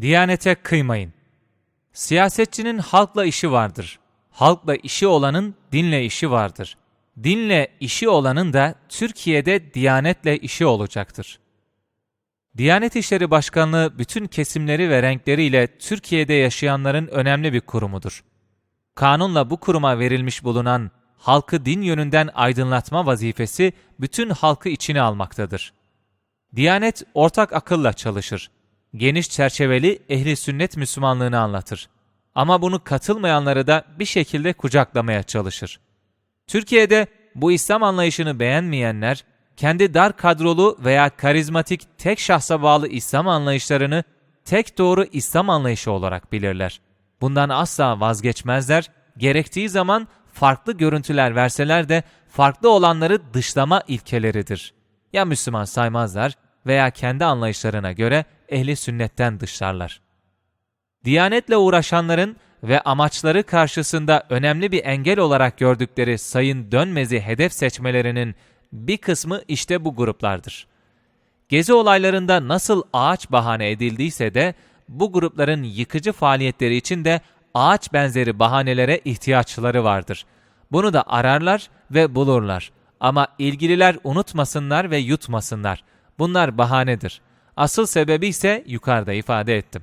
Diyanete kıymayın. Siyasetçinin halkla işi vardır. Halkla işi olanın dinle işi vardır. Dinle işi olanın da Türkiye'de diyanetle işi olacaktır. Diyanet İşleri Başkanlığı bütün kesimleri ve renkleriyle Türkiye'de yaşayanların önemli bir kurumudur. Kanunla bu kuruma verilmiş bulunan halkı din yönünden aydınlatma vazifesi bütün halkı içine almaktadır. Diyanet ortak akılla çalışır. Geniş çerçeveli ehli sünnet Müslümanlığını anlatır. Ama bunu katılmayanları da bir şekilde kucaklamaya çalışır. Türkiye'de bu İslam anlayışını beğenmeyenler, kendi dar kadrolu veya karizmatik tek şahsa bağlı İslam anlayışlarını tek doğru İslam anlayışı olarak bilirler. Bundan asla vazgeçmezler, gerektiği zaman farklı görüntüler verseler de farklı olanları dışlama ilkeleridir. Ya Müslüman saymazlar veya kendi anlayışlarına göre ehli sünnetten dışlarlar. Diyanetle uğraşanların ve amaçları karşısında önemli bir engel olarak gördükleri Sayın Dönmez'i hedef seçmelerinin bir kısmı işte bu gruplardır. Gezi olaylarında nasıl ağaç bahane edildiyse de bu grupların yıkıcı faaliyetleri için de ağaç benzeri bahanelere ihtiyaçları vardır. Bunu da ararlar ve bulurlar. Ama ilgililer unutmasınlar ve yutmasınlar. Bunlar bahanedir. Asıl sebebi ise yukarıda ifade ettim.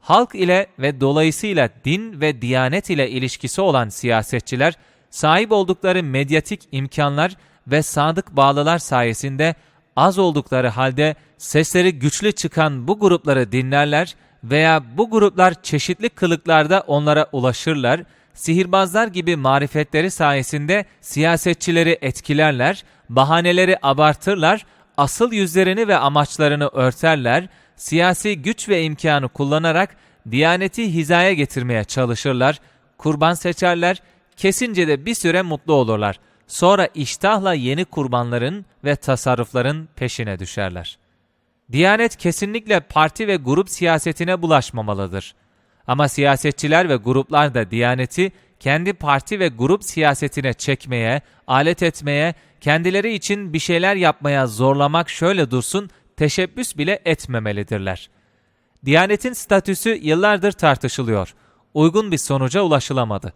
Halk ile ve dolayısıyla din ve diyanet ile ilişkisi olan siyasetçiler, sahip oldukları medyatik imkanlar ve sadık bağlılar sayesinde az oldukları halde sesleri güçlü çıkan bu grupları dinlerler veya bu gruplar çeşitli kılıklarda onlara ulaşırlar, sihirbazlar gibi marifetleri sayesinde siyasetçileri etkilerler, bahaneleri abartırlar, asıl yüzlerini ve amaçlarını örterler, siyasi güç ve imkanı kullanarak Diyaneti hizaya getirmeye çalışırlar, kurban seçerler, kesince de bir süre mutlu olurlar. Sonra iştahla yeni kurbanların ve tasarrufların peşine düşerler. Diyanet kesinlikle parti ve grup siyasetine bulaşmamalıdır. Ama siyasetçiler ve gruplar da Diyaneti kendi parti ve grup siyasetine çekmeye, alet etmeye, kendileri için bir şeyler yapmaya zorlamak şöyle dursun, teşebbüs bile etmemelidirler. Diyanetin statüsü yıllardır tartışılıyor. Uygun bir sonuca ulaşılamadı.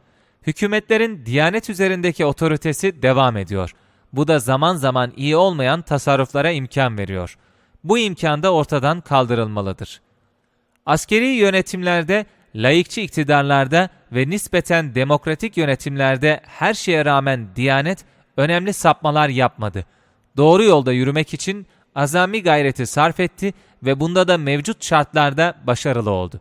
Hükümetlerin Diyanet üzerindeki otoritesi devam ediyor. Bu da zaman zaman iyi olmayan tasarruflara imkan veriyor. Bu imkan da ortadan kaldırılmalıdır. Askeri yönetimlerde, layıkçı iktidarlarda ve nispeten demokratik yönetimlerde her şeye rağmen Diyanet önemli sapmalar yapmadı. Doğru yolda yürümek için azami gayreti sarf etti ve bunda da mevcut şartlarda başarılı oldu.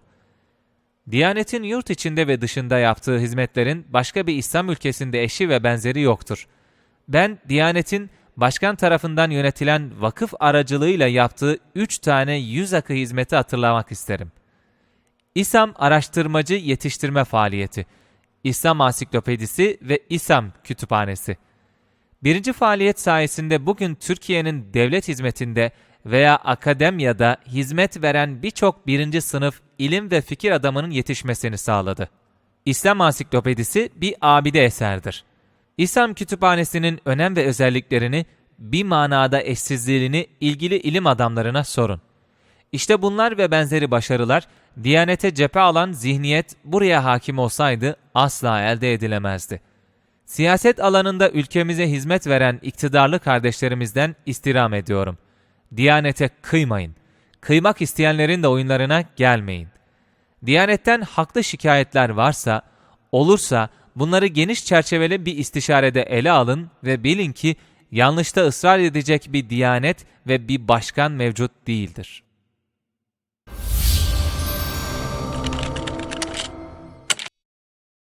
Diyanetin yurt içinde ve dışında yaptığı hizmetlerin başka bir İslam ülkesinde eşi ve benzeri yoktur. Ben Diyanet'in başkan tarafından yönetilen vakıf aracılığıyla yaptığı üç tane yüz akı hizmeti hatırlamak isterim. İslam Araştırmacı Yetiştirme Faaliyeti, İslam Ansiklopedisi ve İslam Kütüphanesi. Birinci faaliyet sayesinde bugün Türkiye'nin devlet hizmetinde veya akademiyada hizmet veren birçok birinci sınıf ilim ve fikir adamının yetişmesini sağladı. İslam Ansiklopedisi bir abide eserdir. İslam Kütüphanesi'nin önem ve özelliklerini, bir manada eşsizliğini ilgili ilim adamlarına sorun. İşte bunlar ve benzeri başarılar, Diyanete cephe alan zihniyet buraya hakim olsaydı asla elde edilemezdi. Siyaset alanında ülkemize hizmet veren iktidarlı kardeşlerimizden istirham ediyorum.'' Diyanete kıymayın. Kıymak isteyenlerin de oyunlarına gelmeyin. Diyanetten haklı şikayetler varsa, olursa bunları geniş çerçeveli bir istişarede ele alın ve bilin ki yanlışta ısrar edecek bir diyanet ve bir başkan mevcut değildir.''